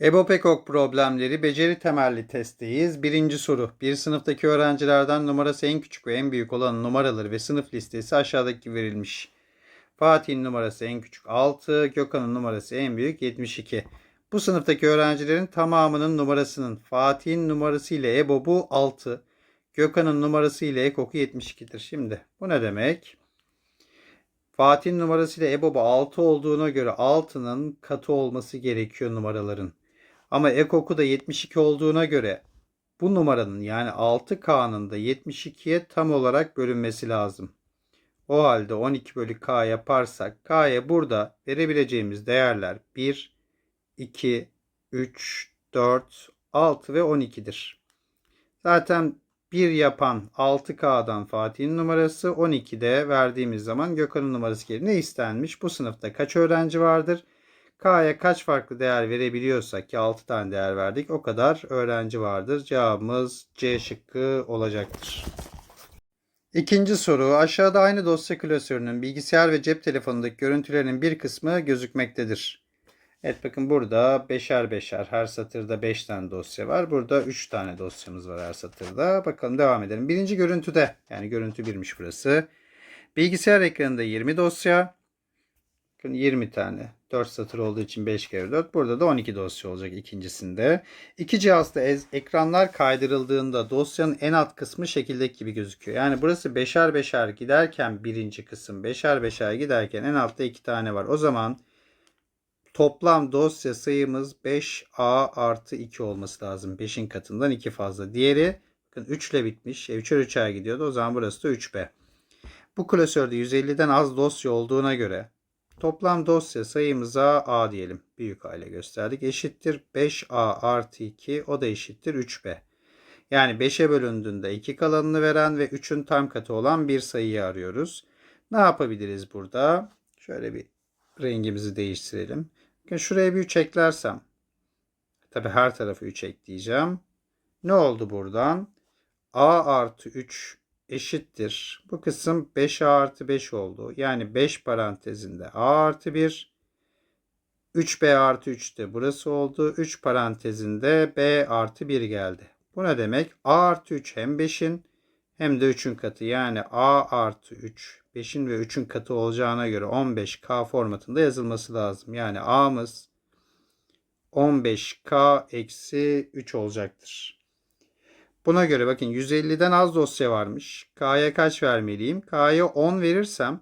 EBO PEKOK problemleri beceri temelli testteyiz. Birinci soru. Bir sınıftaki öğrencilerden numarası en küçük ve en büyük olan numaraları ve sınıf listesi aşağıdaki verilmiş. Fatih'in numarası en küçük 6, Gökhan'ın numarası en büyük 72. Bu sınıftaki öğrencilerin tamamının numarasının Fatih'in numarası ile EBOB'u 6, Gökhan'ın numarası ile EKOK'u 72'dir. Şimdi bu ne demek? Fatih'in numarası ile EBOB'u 6 olduğuna göre 6'nın katı olması gerekiyor numaraların. Ama EKOK'u da 72 olduğuna göre bu numaranın yani 6K'nın da 72'ye tam olarak bölünmesi lazım. O halde 12 bölü K yaparsak K'ya burada verebileceğimiz değerler 1, 2, 3, 4, 6 ve 12'dir. Zaten 1 yapan 6K'dan Fatih'in numarası 12'de verdiğimiz zaman Gökhan'ın numarası gelir. Ne istenmiş? Bu sınıfta kaç öğrenci vardır? K'ya kaç farklı değer verebiliyorsak ki 6 tane değer verdik o kadar öğrenci vardır. Cevabımız C şıkkı olacaktır. İkinci soru. Aşağıda aynı dosya klasörünün bilgisayar ve cep telefonundaki görüntülerinin bir kısmı gözükmektedir. Evet bakın burada beşer beşer her satırda 5 tane dosya var. Burada 3 tane dosyamız var her satırda. Bakalım devam edelim. Birinci görüntüde yani görüntü birmiş burası. Bilgisayar ekranında 20 dosya. Bakın 20 tane. 4 satır olduğu için 5 kere 4. Burada da 12 dosya olacak ikincisinde. İki cihazda ekranlar kaydırıldığında dosyanın en alt kısmı şekildeki gibi gözüküyor. Yani burası beşer beşer giderken birinci kısım beşer beşer giderken en altta 2 tane var. O zaman toplam dosya sayımız 5A artı 2 olması lazım. 5'in katından 2 fazla. Diğeri bakın 3 ile bitmiş. E, 3'er 3'er gidiyordu. O zaman burası da 3B. Bu klasörde 150'den az dosya olduğuna göre toplam dosya sayımıza A diyelim. Büyük A ile gösterdik. Eşittir 5A artı 2. O da eşittir 3B. Yani 5'e bölündüğünde 2 kalanını veren ve 3'ün tam katı olan bir sayıyı arıyoruz. Ne yapabiliriz burada? Şöyle bir rengimizi değiştirelim. Bakın şuraya bir 3 eklersem. Tabi her tarafı 3 ekleyeceğim. Ne oldu buradan? A artı 3 eşittir. Bu kısım 5A artı 5 oldu. Yani 5 parantezinde A artı 1. 3B artı 3 de burası oldu. 3 parantezinde B artı 1 geldi. Bu ne demek? A artı 3 hem 5'in hem de 3'ün katı. Yani A artı 3 5'in ve 3'ün katı olacağına göre 15K formatında yazılması lazım. Yani A'mız 15K eksi 3 olacaktır. Buna göre bakın 150'den az dosya varmış. K'ya kaç vermeliyim? K'ya 10 verirsem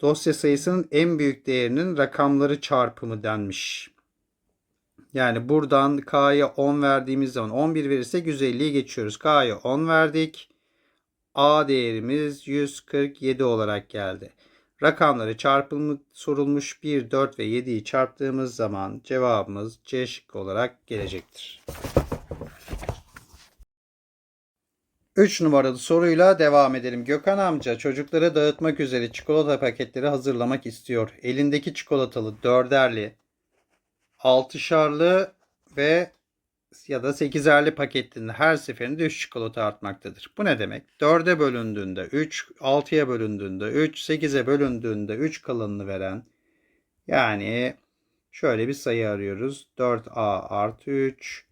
dosya sayısının en büyük değerinin rakamları çarpımı denmiş. Yani buradan K'ya 10 verdiğimiz zaman 11 verirsek 150'yi geçiyoruz. K'ya 10 verdik. A değerimiz 147 olarak geldi. Rakamları çarpımı sorulmuş 1, 4 ve 7'yi çarptığımız zaman cevabımız C şıkkı olarak gelecektir. 3 numaralı soruyla devam edelim. Gökhan amca çocuklara dağıtmak üzere çikolata paketleri hazırlamak istiyor. Elindeki çikolatalı dörderli, altışarlı ve ya da sekizerli paketinde her seferinde 3 çikolata artmaktadır. Bu ne demek? 4'e bölündüğünde 3, 6'ya bölündüğünde 3, 8'e bölündüğünde 3 kalanını veren yani şöyle bir sayı arıyoruz. 4A artı 3,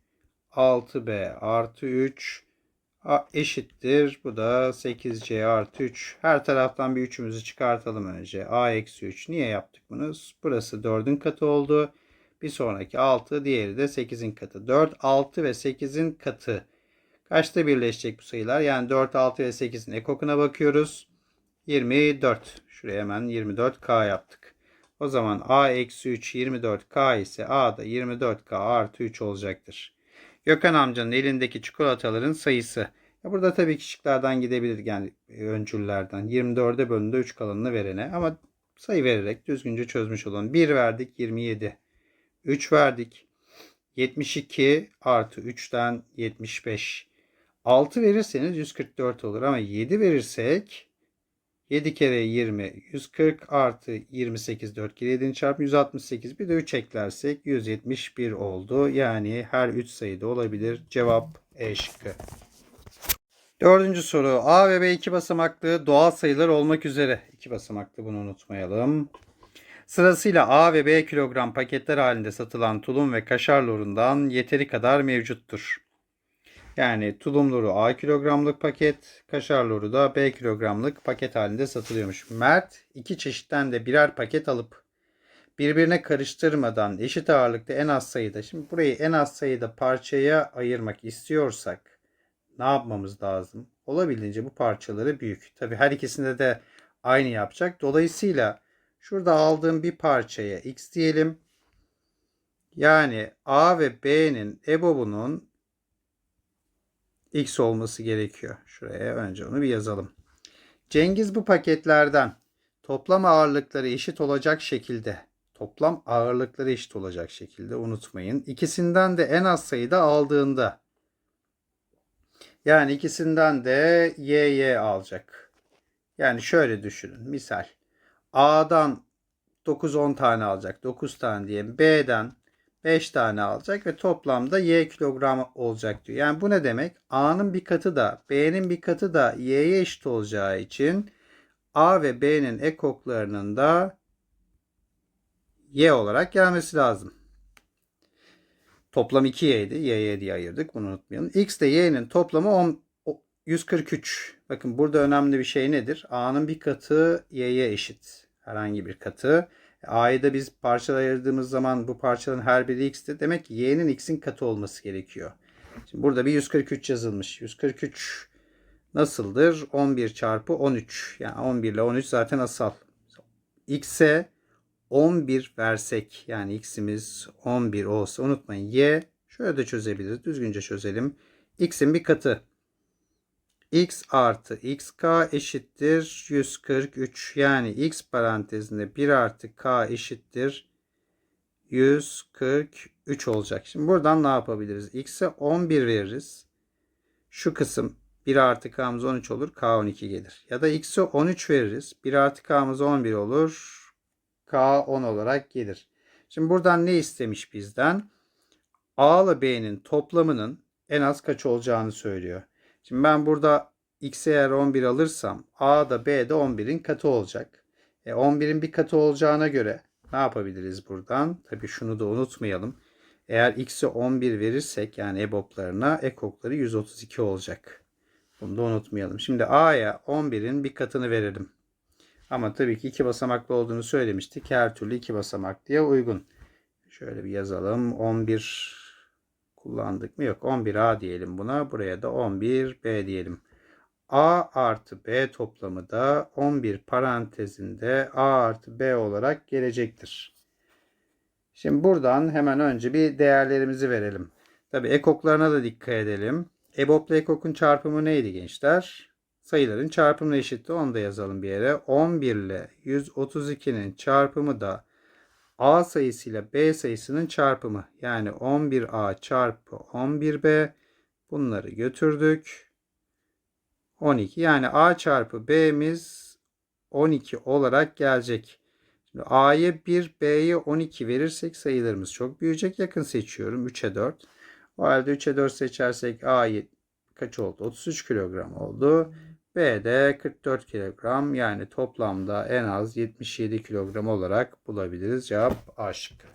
6B artı 3 A eşittir. Bu da 8C artı 3. Her taraftan bir 3'ümüzü çıkartalım önce. A eksi 3. Niye yaptık bunu? Burası 4'ün katı oldu. Bir sonraki 6, diğeri de 8'in katı. 4, 6 ve 8'in katı. Kaçta birleşecek bu sayılar? Yani 4, 6 ve 8'in ekokuna bakıyoruz. 24. Şuraya hemen 24K yaptık. O zaman A eksi 3 24K ise A da 24K artı 3 olacaktır. Gökhan amcanın elindeki çikolataların sayısı. Burada tabii ki şıklardan gidebilir yani öncüllerden. 24'e bölündü 3 kalanını verene ama sayı vererek düzgünce çözmüş olalım. 1 verdik 27. 3 verdik. 72 artı 3'ten 75. 6 verirseniz 144 olur ama 7 verirsek 7 kere 20 140 artı 28 4 kere 7'nin çarpımı 168 bir de 3 eklersek 171 oldu. Yani her 3 sayıda olabilir. Cevap E şıkkı. Dördüncü soru. A ve B iki basamaklı doğal sayılar olmak üzere. iki basamaklı bunu unutmayalım. Sırasıyla A ve B kilogram paketler halinde satılan tulum ve kaşar lorundan yeteri kadar mevcuttur. Yani tulum loru A kilogramlık paket, kaşar loru da B kilogramlık paket halinde satılıyormuş. Mert iki çeşitten de birer paket alıp birbirine karıştırmadan eşit ağırlıkta en az sayıda. Şimdi burayı en az sayıda parçaya ayırmak istiyorsak ne yapmamız lazım? Olabildiğince bu parçaları büyük. Tabi her ikisinde de aynı yapacak. Dolayısıyla şurada aldığım bir parçaya x diyelim. Yani A ve B'nin EBOB'unun x olması gerekiyor. Şuraya önce onu bir yazalım. Cengiz bu paketlerden toplam ağırlıkları eşit olacak şekilde toplam ağırlıkları eşit olacak şekilde unutmayın. İkisinden de en az sayıda aldığında yani ikisinden de YY alacak. Yani şöyle düşünün. Misal A'dan 9-10 tane alacak. 9 tane diyelim. B'den 5 tane alacak ve toplamda Y kilogram olacak diyor. Yani bu ne demek? A'nın bir katı da B'nin bir katı da Y'ye eşit olacağı için A ve B'nin ekoklarının da Y olarak gelmesi lazım. Toplam 2y'ydi. Y'ye diye ayırdık. Bunu unutmayalım. X ile Y'nin toplamı 10, 143. Bakın burada önemli bir şey nedir? A'nın bir katı Y'ye eşit. Herhangi bir katı. A'yı da biz parçalara ayırdığımız zaman bu parçaların her biri X'ti. Demek ki Y'nin X'in katı olması gerekiyor. Şimdi burada bir 143 yazılmış. 143 nasıldır? 11 çarpı 13. Yani 11 ile 13 zaten asal. X'e 11 versek yani x'imiz 11 olsa unutmayın y şöyle de çözebiliriz. Düzgünce çözelim. x'in bir katı. X artı xk eşittir 143. Yani x parantezinde 1 artı k eşittir 143 olacak. Şimdi buradan ne yapabiliriz? x'e 11 veririz. Şu kısım 1 artı k'mız 13 olur. k 12 gelir. Ya da x'e 13 veririz. 1 artı k'mız 11 olur. K 10 olarak gelir. Şimdi buradan ne istemiş bizden? A ile B'nin toplamının en az kaç olacağını söylüyor. Şimdi ben burada X eğer 11 alırsam A da B de 11'in katı olacak. E 11'in bir katı olacağına göre ne yapabiliriz buradan? Tabii şunu da unutmayalım. Eğer X'e 11 verirsek yani EBOB'larına ekokları 132 olacak. Bunu da unutmayalım. Şimdi A'ya 11'in bir katını verelim. Ama tabii ki iki basamaklı olduğunu söylemiştik. Her türlü iki basamak diye uygun. Şöyle bir yazalım. 11 kullandık mı? Yok. 11A diyelim buna. Buraya da 11B diyelim. A artı B toplamı da 11 parantezinde A artı B olarak gelecektir. Şimdi buradan hemen önce bir değerlerimizi verelim. Tabi ekoklarına da dikkat edelim. EBOB ile ekokun çarpımı neydi gençler? sayıların çarpımına eşitti. Onu da yazalım bir yere. 11 ile 132'nin çarpımı da A sayısıyla B sayısının çarpımı. Yani 11A çarpı 11B. Bunları götürdük. 12. Yani A çarpı B'miz 12 olarak gelecek. Şimdi A'ya 1, B'ye 12 verirsek sayılarımız çok büyüyecek. Yakın seçiyorum. 3'e 4. O halde 3'e 4 seçersek A'yı kaç oldu? 33 kilogram oldu. B de 44 kilogram yani toplamda en az 77 kilogram olarak bulabiliriz. Cevap A şıkkı.